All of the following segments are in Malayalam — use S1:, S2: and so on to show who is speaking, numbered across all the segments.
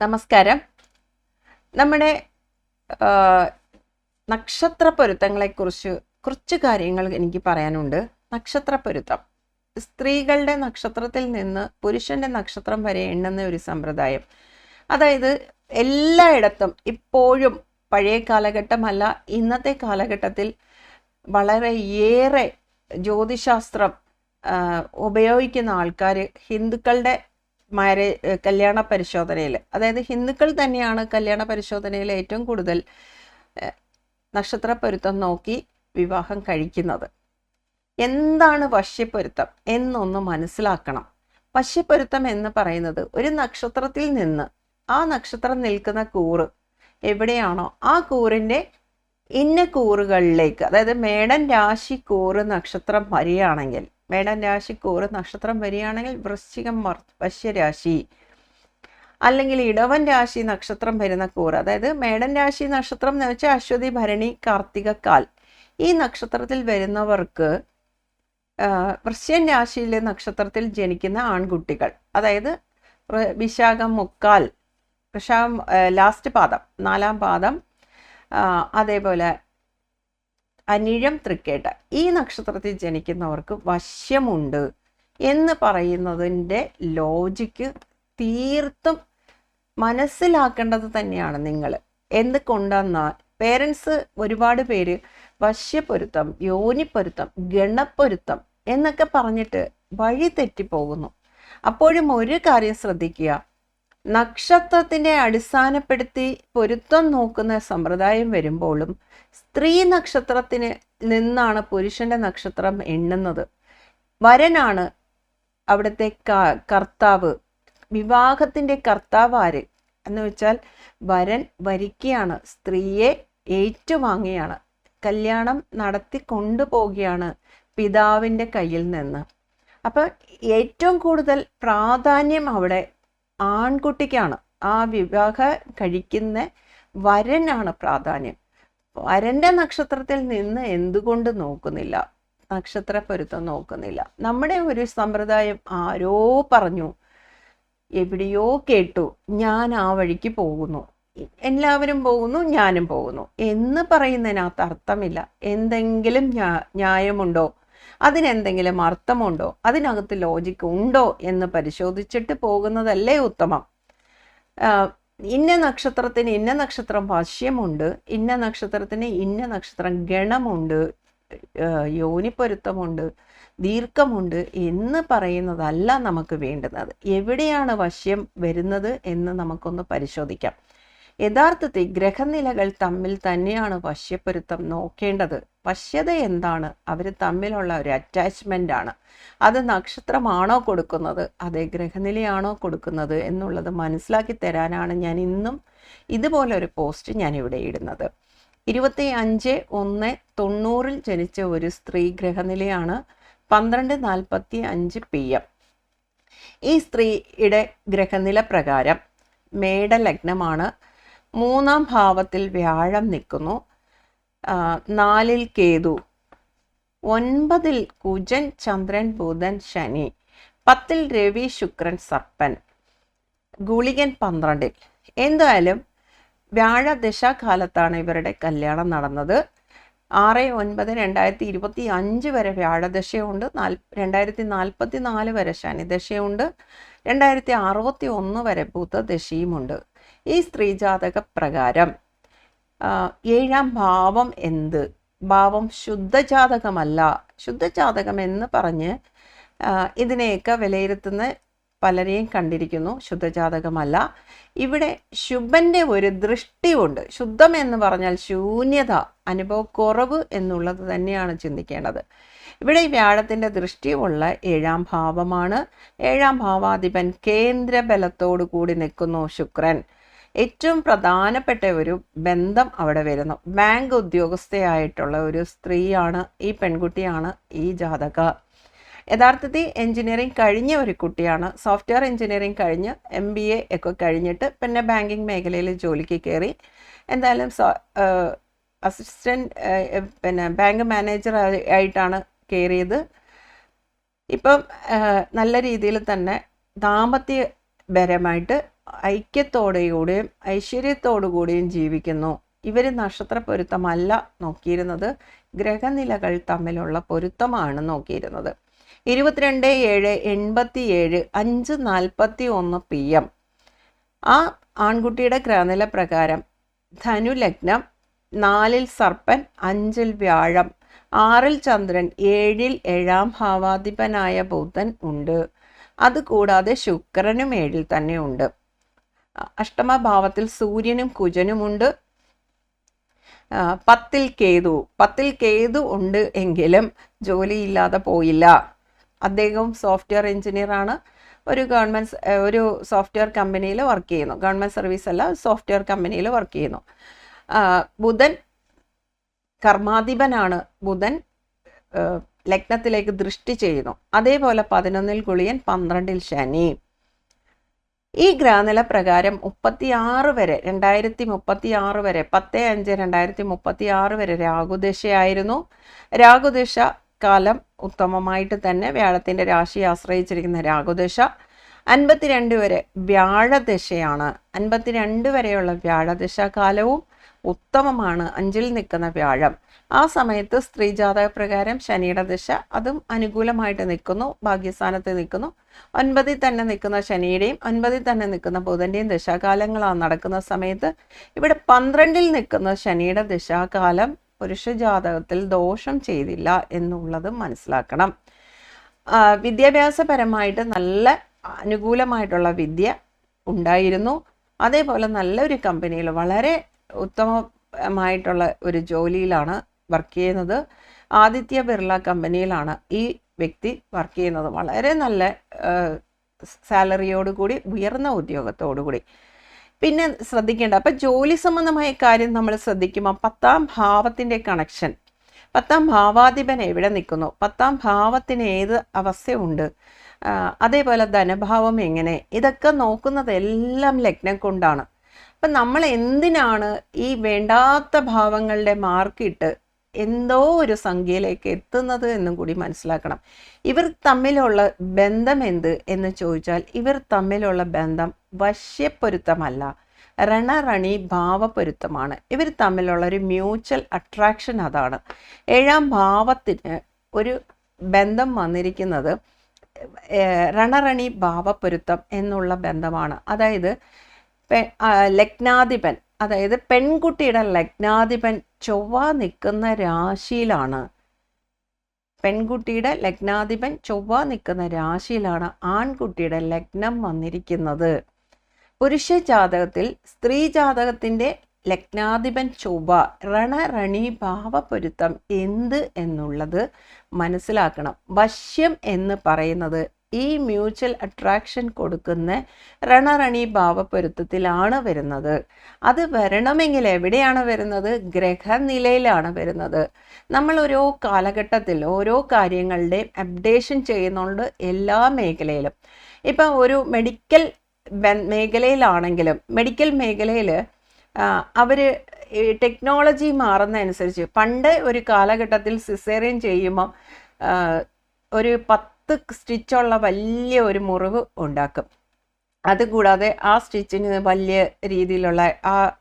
S1: നമസ്കാരം. നമ്മുടെ നക്ഷത്ര പൊരുത്തങ്ങളെക്കുറിച്ച് കുറച്ച് കാര്യങ്ങൾ എനിക്ക് പറയാനുണ്ട്. നക്ഷത്ര പൊരുത്തം സ്ത്രീകളുടെ നക്ഷത്രത്തിൽ നിന്ന് പുരുഷന്റെ നക്ഷത്രം വരെ എണ്ണുന്ന ഒരു സമ്പ്രദായം. അതായത് എല്ലായിടത്തും ഇപ്പോഴും പഴയ കാലഘട്ടമല്ല ഇന്നത്തെ കാലഘട്ടത്തിൽ വളരെ ഏറെ ജ്യോതിശാസ്ത്രം ഉപയോഗിക്കുന്ന ആൾക്കാർ ഹിന്ദുക്കളുടെ മാരേ കല്യാണ പരിശോധനയിൽ അതായത് ഹിന്ദുക്കൾ തന്നെയാണ് കല്യാണ പരിശോധനയിൽ ഏറ്റവും കൂടുതൽ നക്ഷത്ര പൊരുത്തം നോക്കി വിവാഹം കഴിക്കുന്നത്. എന്താണ് വശ്യപ്പൊരുത്തം എന്നൊന്ന് മനസ്സിലാക്കണം. വശ്യപ്പൊരുത്തം എന്ന് പറയുന്നത് ഒരു നക്ഷത്രത്തിൽ നിന്ന് ആ നക്ഷത്രം നിൽക്കുന്ന കൂറ് എവിടെയാണോ ആ കൂറിന്റെ ഇന്ന കൂറുകളിലേക്ക് അതായത് മേടൻ രാശി കൂറ് നക്ഷത്രം വരികയാണെങ്കിൽ മേടൻ രാശിക്ക് ഒരു നക്ഷത്രം വരികയാണെങ്കിൽ വൃശ്ചികം വശ്യരാശി. അല്ലെങ്കിൽ ഇടവൻ രാശി നക്ഷത്രം വരുന്ന കൂറ്. അതായത് മേടൻ രാശി നക്ഷത്രം എന്ന് വെച്ചാൽ അശ്വതി ഭരണി കാർത്തിക കാൽ. ഈ നക്ഷത്രത്തിൽ വരുന്നവർക്ക് വൃശ്യൻ രാശിയിലെ നക്ഷത്രത്തിൽ ജനിക്കുന്ന ആൺകുട്ടികൾ. അതായത് വിശാഖം മുക്കാൽ വിശാഖം ലാസ്റ്റ് പാദം നാലാം പാദം അതേപോലെ അനിഴം തൃക്കേട്ട. ഈ നക്ഷത്രത്തിൽ ജനിക്കുന്നവർക്ക് വശ്യമുണ്ട് എന്ന് പറയുന്നതിന്റെ ലോജിക്ക് തീർത്തും മനസ്സിലാക്കേണ്ടത് തന്നെയാണ് നിങ്ങൾ. എന്തുകൊണ്ടെന്നാൽ പേരൻസ് ഒരുപാട് പേര് വശ്യപ്പൊരുത്തം യോനിപ്പൊരുത്തം ഗണപ്പൊരുത്തം എന്നൊക്കെ പറഞ്ഞിട്ട് വഴി തെറ്റിപ്പോകുന്നു. അപ്പോഴും ഒരു കാര്യം ശ്രദ്ധിക്കുക നക്ഷത്രത്തിനെ അടിസ്ഥാനപ്പെടുത്തി പൊരുത്തം നോക്കുന്ന സമ്പ്രദായം വരുമ്പോഴും സ്ത്രീ നക്ഷത്രത്തിന് നിന്നാണ് പുരുഷന്റെ നക്ഷത്രം എണ്ണുന്നത്. വരനാണ് അവിടുത്തെ കർത്താവ്. വിവാഹത്തിന്റെ കർത്താവ് ആര്? എന്ന് വെച്ചാൽ വരൻ വരിക്കുകയാണ് സ്ത്രീയെ ഏറ്റുവാങ്ങുകയാണ്. കല്യാണം നടത്തി കൊണ്ടുപോവുകയാണ് പിതാവിന്റെ കയ്യിൽ നിന്ന്. അപ്പം ഏറ്റവും കൂടുതൽ പ്രാധാന്യം അവിടെ ആൺകുട്ടിക്കാണ്. ആ വിവാഹ കഴിക്കുന്ന വരനാണ് പ്രാധാന്യം. വരന്റെ നക്ഷത്രത്തിൽ നിന്ന് എന്തുകൊണ്ട് നോക്കുന്നില്ല? നക്ഷത്ര പൊരുത്തം നോക്കുന്നില്ല. നമ്മുടെ ഒരു സമ്പ്രദായം ആരോ പറഞ്ഞു. എവിടെയോ കേട്ടു. ഞാൻ ആ വഴിക്ക് പോകുന്നു. എല്ലാവരും പോകുന്നു ഞാനും പോകുന്നു. എന്ന് പറയുന്നതിനകത്ത് അർത്ഥമില്ല. എന്തെങ്കിലും ന്യാ- ന്യായമുണ്ടോ? അതിനെന്തെങ്കിലും അർത്ഥമുണ്ടോ? അതിനകത്ത് ലോജിക്ക് ഉണ്ടോ എന്ന് പരിശോധിച്ചിട്ട് പോകുന്നതല്ലേ ഉത്തമം. ഇന്ന നക്ഷത്രത്തിന് ഇന്ന നക്ഷത്രം വശ്യമുണ്ട് ഇന്ന നക്ഷത്രത്തിന് ഇന്ന നക്ഷത്രം ഗണമുണ്ട് യോനിപ്പൊരുത്തമുണ്ട് ദീർഘമുണ്ട് എന്ന് പറയുന്നതല്ല നമുക്ക് വേണ്ടുന്നത്. എവിടെയാണ് വശ്യം വരുന്നത് എന്ന് നമുക്കൊന്ന് പരിശോധിക്കാം. യഥാർത്ഥത്തിൽ ഗ്രഹനിലകൾ തമ്മിൽ തന്നെയാണ് വശ്യപ്പൊരുത്തം നോക്കേണ്ടത്. വശ്യത എന്താണ്? അവർ തമ്മിലുള്ള ഒരു അറ്റാച്ച്മെന്റ് ആണ്. അത് നക്ഷത്രമാണോ കൊടുക്കുന്നത്? അതേ ഗ്രഹനിലയാണോ കൊടുക്കുന്നത് എന്നുള്ളത് മനസ്സിലാക്കി തരാനാണ് ഞാൻ ഇന്നും ഇതുപോലെ ഒരു പോസ്റ്റ് ഞാൻ ഇവിടെ ഇടുന്നത്. ഇരുപത്തി അഞ്ച് ഒന്ന് തൊണ്ണൂറിൽ ജനിച്ച ഒരു സ്ത്രീ ഗ്രഹനിലയാണ് പന്ത്രണ്ട് നാൽപ്പത്തി അഞ്ച് പി എം ഈ സ്ത്രീയുടെ ഗ്രഹനില പ്രകാരം മേടലഗ്നമാണ്. മൂന്നാം ഭാവത്തിൽ വ്യാഴം നിൽക്കുന്നു. നാലിൽ കേതു ഒൻപതിൽ കുജൻ ചന്ദ്രൻ ബുധൻ ശനി പത്തിൽ രവി ശുക്രൻ സർപ്പൻ ഗുളികൻ പന്ത്രണ്ടിൽ. എന്തായാലും വ്യാഴദശാകാലത്താണ് ഇവരുടെ കല്യാണം നടന്നത്. ആറ് ഒൻപത് രണ്ടായിരത്തി ഇരുപത്തി അഞ്ച് വരെ വ്യാഴദശയുണ്ട് നാൽ രണ്ടായിരത്തി നാൽപ്പത്തി നാല് വരെ ശനിദശയുണ്ട് രണ്ടായിരത്തി അറുപത്തി ഒന്ന് വരെ ബുധദശയുമുണ്ട്. ഈ സ്ത്രീജാതക പ്രകാരം ഏഴാം ഭാവം എന്ത്? ഭാവം ശുദ്ധജാതകമല്ല. ശുദ്ധജാതകം എന്ന് പറഞ്ഞ് ഇതിനെയൊക്കെ വിലയിരുത്തുന്ന പലരെയും കണ്ടിരിക്കുന്നു. ശുദ്ധജാതകമല്ല. ഇവിടെ ശുഭന്റെ ഒരു ദൃഷ്ടിയുണ്ട്. ശുദ്ധം എന്ന് പറഞ്ഞാൽ ശൂന്യത അനുഭവക്കുറവ് എന്നുള്ളത് തന്നെയാണ് ചിന്തിക്കേണ്ടത്. ഇവിടെ ഈ വ്യാഴത്തിന്റെ ദൃഷ്ടിയുള്ള ഏഴാം ഭാവമാണ്. ഏഴാം ഭാവാധിപൻ കേന്ദ്രബലത്തോടു കൂടി നിൽക്കുന്നു ശുക്രൻ. ഏറ്റവും പ്രധാനപ്പെട്ട ഒരു ബന്ധം അവിടെ വരുന്നു. ബാങ്ക് ഉദ്യോഗസ്ഥയായിട്ടുള്ള ഒരു സ്ത്രീയാണ് ഈ പെൺകുട്ടിയാണ് ഈ ജാതക. യഥാർത്ഥത്തിൽ എഞ്ചിനീയറിംഗ് കഴിഞ്ഞ ഒരു കുട്ടിയാണ്. സോഫ്റ്റ്വെയർ എഞ്ചിനീയറിംഗ് കഴിഞ്ഞ് എം ബി എ ഒക്കെ കഴിഞ്ഞിട്ട് പിന്നെ ബാങ്കിങ് മേഖലയിൽ ജോലിക്ക് കയറി. എന്തായാലും അസിസ്റ്റന്റ് പിന്നെ ബാങ്ക് മാനേജർ ആയിട്ടാണ് കയറിയത്. ഇപ്പം നല്ല രീതിയിൽ തന്നെ ദാമ്പത്യപരമായിട്ട് ഐക്യത്തോടെയും ഐശ്വര്യത്തോടുകൂടിയും ജീവിക്കുന്നു. ഇവർ നക്ഷത്ര പൊരുത്തമല്ല നോക്കിയിരുന്നത്. ഗ്രഹനിലകൾ തമ്മിലുള്ള പൊരുത്തമാണ് നോക്കിയിരുന്നത്. ഇരുപത്തിരണ്ട് ഏഴ് എൺപത്തി ഏഴ് അഞ്ച് നാൽപ്പത്തി ഒന്ന് പി എം. ആ ആൺകുട്ടിയുടെ ഗ്രഹനില പ്രകാരം ധനു ലഗ്നം നാലിൽ സർപ്പൻ അഞ്ചിൽ വ്യാഴം ആറിൽ ചന്ദ്രൻ ഏഴിൽ ഏഴാം ഭാവാധിപനായ ബുധൻ ഉണ്ട്. അതുകൂടാതെ ശുക്രനും ഏഴിൽ തന്നെ ഉണ്ട്. അഷ്ടമഭാവത്തിൽ സൂര്യനും കുജനുമുണ്ട്. പത്തിൽ കേതു പത്തിൽ കേതു ഉണ്ട് എങ്കിലും ജോലിയില്ലാതെ പോയില്ല. അദ്ദേഹം സോഫ്റ്റ്വെയർ എഞ്ചിനീയർ ആണ്. ഒരു ഗവൺമെന്റ് ഒരു സോഫ്റ്റ്വെയർ കമ്പനിയിൽ വർക്ക് ചെയ്യുന്നു. ഗവൺമെന്റ് സർവീസ് അല്ല സോഫ്റ്റ്വെയർ കമ്പനിയിൽ വർക്ക് ചെയ്യുന്നു. ബുധൻ കർമാധിപനാണ്. ബുധൻ ലഗ്നത്തിലേക്ക് ദൃഷ്ടി ചെയ്യുന്നു. അതേപോലെ പതിനൊന്നിൽ ഗുളിയൻ പന്ത്രണ്ടിൽ ശനി. ഈ ഗ്രാനില പ്രകാരം മുപ്പത്തിയാറ് വരെ രണ്ടായിരത്തി മുപ്പത്തി ആറ് വരെ പത്ത് അഞ്ച് രണ്ടായിരത്തി മുപ്പത്തി ആറ് വരെ രാഹുദശയായിരുന്നു. രാഹുദശ കാലം ഉത്തമമായിട്ട് തന്നെ വ്യാഴത്തിന്റെ രാശിയെ ആശ്രയിച്ചിരിക്കുന്ന രാഹുദശ. അൻപത്തിരണ്ട് വരെ വ്യാഴദശയാണ്. അൻപത്തിരണ്ട് വരെയുള്ള വ്യാഴദശ കാലവും ഉത്തമമാണ് അഞ്ചിൽ നിൽക്കുന്ന വ്യാഴം. ആ സമയത്ത് സ്ത്രീ ജാതക പ്രകാരം ശനിയുടെ ദിശ അതും അനുകൂലമായിട്ട് നിൽക്കുന്നു ഭാഗ്യസ്ഥാനത്ത് നിൽക്കുന്നു. ഒൻപതിൽ തന്നെ നിൽക്കുന്ന ശനിയുടെയും ഒൻപതിൽ തന്നെ നിൽക്കുന്ന ബുധന്റെയും ദശാകാലങ്ങളാണ് നടക്കുന്ന സമയത്ത് ഇവിടെ പന്ത്രണ്ടിൽ നിൽക്കുന്ന ശനിയുടെ ദശാകാലം പുരുഷ ജാതകത്തിൽ ദോഷം ചെയ്തില്ല എന്നുള്ളത് മനസ്സിലാക്കണം. വിദ്യാഭ്യാസപരമായിട്ട് നല്ല അനുകൂലമായിട്ടുള്ള വിദ്യ ഉണ്ടായിരുന്നു. അതേപോലെ നല്ലൊരു കമ്പനിയിൽ വളരെ ഉത്തമമായിട്ടുള്ള ഒരു ജോലിയിലാണ് വർക്ക് ചെയ്യുന്നത്. ആദിത്യ ബിർള കമ്പനിയിലാണ് ഈ വ്യക്തി വർക്ക് ചെയ്യുന്നത്. വളരെ നല്ല സാലറിയോടുകൂടി ഉയർന്ന ഉദ്യോഗത്തോടുകൂടി പിന്നെ ശ്രദ്ധിക്കേണ്ട അപ്പം ജോലി സംബന്ധമായ കാര്യം നമ്മൾ ശ്രദ്ധിക്കുമ്പോൾ പത്താം ഭാവത്തിന്റെ കണക്ഷൻ പത്താം ഭാവാധിപൻ എവിടെ നിൽക്കുന്നു പത്താം ഭാവത്തിന് ഏത് അവസ്ഥയുണ്ട് അതേപോലെ ധനഭാവം എങ്ങനെ ഇതൊക്കെ നോക്കുന്നത് എല്ലാം ലഗ്നം കൊണ്ടാണ്. അപ്പം നമ്മൾ എന്തിനാണ് ഈ വേണ്ടാത്ത ഭാവങ്ങളുടെ മാർക്കിട്ട് എന്തോ ഒരു സംഖ്യയിലേക്ക് എത്തുന്നത് എന്നും കൂടി മനസ്സിലാക്കണം. ഇവർ തമ്മിലുള്ള ബന്ധം എന്ത് എന്ന് ചോദിച്ചാൽ ഇവർ തമ്മിലുള്ള ബന്ധം വശ്യപ്പൊരുത്തമല്ല. രണറണി ഭാവപ്പൊരുത്തമാണ്. ഇവർ തമ്മിലുള്ള ഒരു മ്യൂച്വൽ അട്രാക്ഷൻ അതാണ്. ഏഴാം ഭാവത്തിന് ഒരു ബന്ധം വന്നിരിക്കുന്നത് റണറണി ഭാവപ്പൊരുത്തം എന്നുള്ള ബന്ധമാണ്. അതായത് പെ- ലഗ്നാധിപൻ. അതായത് പെൺകുട്ടിയുടെ ലഗ്നാധിപൻ ചൊവ്വ നിൽക്കുന്ന രാശിയിലാണ്. പെൺകുട്ടിയുടെ ലഗ്നാധിപൻ ചൊവ്വ നിൽക്കുന്ന രാശിയിലാണ് ആൺകുട്ടിയുടെ ലഗ്നം വന്നിരിക്കുന്നത്. പുരുഷ ജാതകത്തിൽ സ്ത്രീ ജാതകത്തിന്റെ ലഗ്നാധിപൻ ചൊവ്വ രണരണി ഭാവപ്പൊരുത്തം എന്ത് എന്നുള്ളത് മനസ്സിലാക്കണം. വശ്യം എന്ന് പറയുന്നത് ഈ മ്യൂച്വൽ അട്രാക്ഷൻ കൊടുക്കുന്ന രണരണി ഭാവപ്പൊരുത്തത്തിലാണ് വരുന്നത്. അത് വരണമെങ്കിൽ എവിടെയാണ് വരുന്നത്? ഗ്രഹനിലയിലാണ് വരുന്നത്. നമ്മൾ ഓരോ കാലഘട്ടത്തിൽ ഓരോ കാര്യങ്ങളുടെയും അപ്ഡേഷൻ ചെയ്യുന്നുണ്ട് എല്ലാ മേഖലയിലും. ഇപ്പം ഒരു മെഡിക്കൽ മേഖലയിലാണെങ്കിലും മെഡിക്കൽ മേഖലയിൽ അവർ ടെക്നോളജി മാറുന്നതനുസരിച്ച് പണ്ട് ഒരു കാലഘട്ടത്തിൽ സിസേറിയൻ ചെയ്യുമ്പോൾ ഒരു പത്ത് സ്റ്റിച്ചുള്ള വലിയ ഒരു മുറിവ് ഉണ്ടാക്കും. അതുകൂടാതെ ആ സ്റ്റിച്ചിന് വലിയ രീതിയിലുള്ള ആ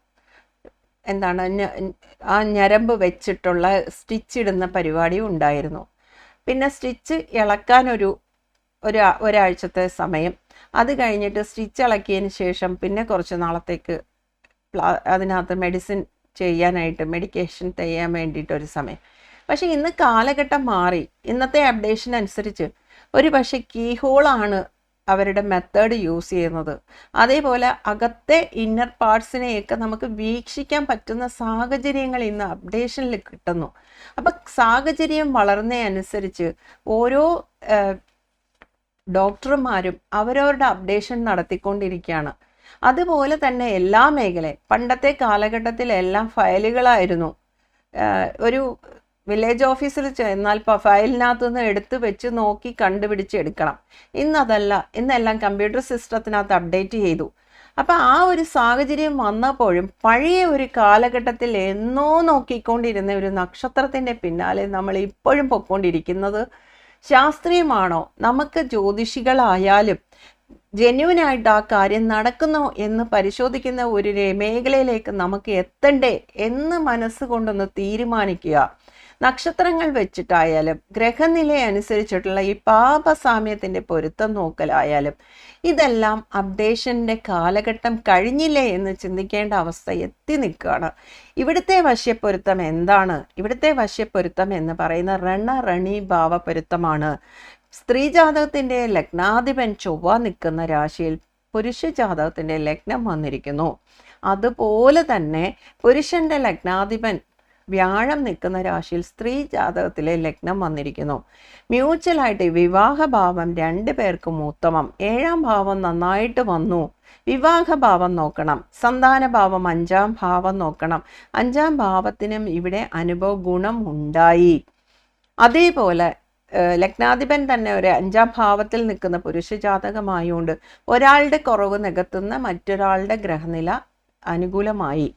S1: എന്താണ് ആ ഞരമ്പ് വെച്ചിട്ടുള്ള സ്റ്റിച്ച് ഇടുന്ന പരിപാടി ഉണ്ടായിരുന്നു. പിന്നെ സ്റ്റിച്ച് ഇളക്കാനൊരു ഒരു ഒരാഴ്ചത്തെ സമയം. അത് കഴിഞ്ഞിട്ട് സ്റ്റിച്ച് ഇളക്കിയതിന് ശേഷം പിന്നെ കുറച്ച് നാളത്തേക്ക് പ്ലാ- അതിനകത്ത് മെഡിസിൻ ചെയ്യാനായിട്ട് മെഡിക്കേഷൻ ചെയ്യാൻ വേണ്ടിയിട്ടൊരു സമയം. പക്ഷേ ഇന്ന് കാലഘട്ടം മാറി. ഇന്നത്തെ അപ്ഡേഷൻ അനുസരിച്ച് ഒരു പക്ഷേ കീഹോളാണ് അവരുടെ മെത്തേഡ് യൂസ് ചെയ്യുന്നത്. അതേപോലെ അകത്തെ ഇന്നർ പാർട്സിനെയൊക്കെ നമുക്ക് വീക്ഷിക്കാൻ പറ്റുന്ന സാഹചര്യങ്ങൾ ഇന്ന് അപ്ഡേഷനിൽ കിട്ടുന്നു. അപ്പം സാഹചര്യം വളർന്നതനുസരിച്ച് ഓരോ ഡോക്ടർമാരും അവരവരുടെ അപ്ഡേഷൻ നടത്തിക്കൊണ്ടിരിക്കുകയാണ്. അതുപോലെ തന്നെ എല്ലാ മേഖലയും പണ്ടത്തെ കാലഘട്ടത്തിൽ എല്ലാം ഫയലുകളായിരുന്നു ഒരു വില്ലേജ് ഓഫീസിൽ ചെന്നാൽ ഫയലിനകത്ത് നിന്ന് എടുത്ത് വെച്ച് നോക്കി കണ്ടുപിടിച്ച് എടുക്കണം. ഇന്നതല്ല ഇന്നെല്ലാം കമ്പ്യൂട്ടർ സിസ്റ്റത്തിനകത്ത് അപ്ഡേറ്റ് ചെയ്തു. അപ്പം ആ ഒരു സാഹചര്യം വന്നപ്പോഴും പഴയ ഒരു കാലഘട്ടത്തിൽ എന്നോ നോക്കിക്കൊണ്ടിരുന്ന ഒരു നക്ഷത്രത്തിന്റെ പിന്നാലെ നമ്മൾ ഇപ്പോഴും പൊയ്ക്കൊണ്ടിരിക്കുന്നത് ശാസ്ത്രീയമാണോ? നമുക്ക് ജ്യോതിഷികളായാലും ജെന്യൂനായിട്ട് ആ കാര്യം നടക്കുന്നോ എന്ന് പരിശോധിക്കുന്ന ഒരു മേഖലയിലേക്ക് നമുക്ക് എത്തണ്ടേ എന്ന് മനസ്സുകൊണ്ടൊന്ന് തീരുമാനിക്കുക. നക്ഷത്രങ്ങൾ വെച്ചിട്ടായാലും ഗ്രഹനില അനുസരിച്ചിട്ടുള്ള ഈ പാപസാമ്യത്തിന്റെ പൊരുത്തം നോക്കലായാലും ഇതെല്ലാം അപ്ഡേഷന്റെ കാലഘട്ടം കഴിഞ്ഞില്ലേ എന്ന് ചിന്തിക്കേണ്ട അവസ്ഥ എത്തി നിൽക്കുകയാണ്. ഇവിടുത്തെ വശ്യപ്പൊരുത്തം എന്താണ്? ഇവിടുത്തെ വശ്യപ്പൊരുത്തം എന്ന് പറയുന്ന രണ റണി ഭാവപ്പൊരുത്തമാണ് സ്ത്രീ ജാതകത്തിന്റെ ലഗ്നാധിപൻ ചൊവ്വ നിൽക്കുന്ന രാശിയിൽ പുരുഷ ജാതകത്തിന്റെ ലഗ്നം വന്നിരിക്കുന്നു. അതുപോലെ തന്നെ പുരുഷന്റെ ലഗ്നാധിപൻ വ്യാഴം നിൽക്കുന്ന രാശിയിൽ സ്ത്രീ ജാതകത്തിലെ ലഗ്നം വന്നിരിക്കുന്നു. മ്യൂച്വലായിട്ട് വിവാഹഭാവം രണ്ട് പേർക്കും ഉത്തമം. ഏഴാം ഭാവം നന്നായിട്ട് വന്നു. വിവാഹഭാവം നോക്കണം. സന്താനഭാവം അഞ്ചാം ഭാവം നോക്കണം. അഞ്ചാം ഭാവത്തിനും ഇവിടെ അനുഭവ ഗുണം ഉണ്ടായി. അതേപോലെ ലഗ്നാധിപൻ തന്നെ ഒരു അഞ്ചാം ഭാവത്തിൽ നിൽക്കുന്ന പുരുഷ ജാതകമായുകൊണ്ട് ഒരാളുടെ കുറവ് നികത്തുന്ന മറ്റൊരാളുടെ ഗ്രഹനില അനുകൂലമായി.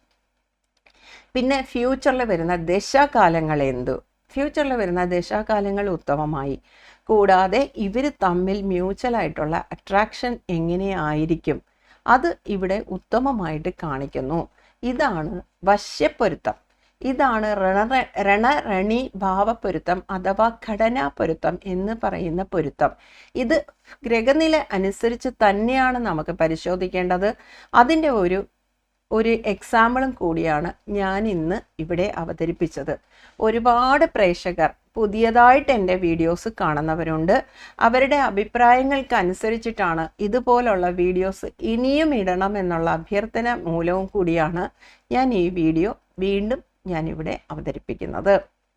S1: പിന്നെ ഫ്യൂച്ചറിൽ വരുന്ന ദശാകാലങ്ങൾ എന്തു? ഫ്യൂച്ചറിൽ വരുന്ന ദശാകാലങ്ങൾ ഉത്തമമായി. കൂടാതെ ഇവർ തമ്മിൽ മ്യൂച്വൽ ആയിട്ടുള്ള അട്രാക്ഷൻ എങ്ങനെയായിരിക്കും? അത് ഇവിടെ ഉത്തമമായിട്ട് കാണിക്കുന്നു. ഇതാണ് വശ്യപ്പൊരുത്തം. ഇതാണ് രണ രണരണി ഭാവപ്പൊരുത്തം അഥവാ ഘടനാ പൊരുത്തം എന്ന് പറയുന്ന പൊരുത്തം. ഇത് ഗ്രഹനില അനുസരിച്ച് തന്നെയാണ് നമുക്ക് പരിശോധിക്കേണ്ടത്. അതിന്റെ ഒരു ഒരു എക്സാമ്പിളും കൂടിയാണ് ഞാൻ ഇന്ന് ഇവിടെ അവതരിപ്പിച്ചത്. ഒരുപാട് പ്രേക്ഷകർ പുതിയതായിട്ട് എന്റെ വീഡിയോസ് കാണുന്നവരുണ്ട്. അവരുടെ അഭിപ്രായങ്ങൾക്ക് അനുസരിച്ചിട്ടാണ് ഇതുപോലുള്ള വീഡിയോസ് ഇനിയും ഇടണം എന്നുള്ള അഭ്യർത്ഥന മൂലവും കൂടിയാണ് ഞാൻ ഈ വീഡിയോ വീണ്ടും ഞാനിവിടെ അവതരിപ്പിക്കുന്നത്.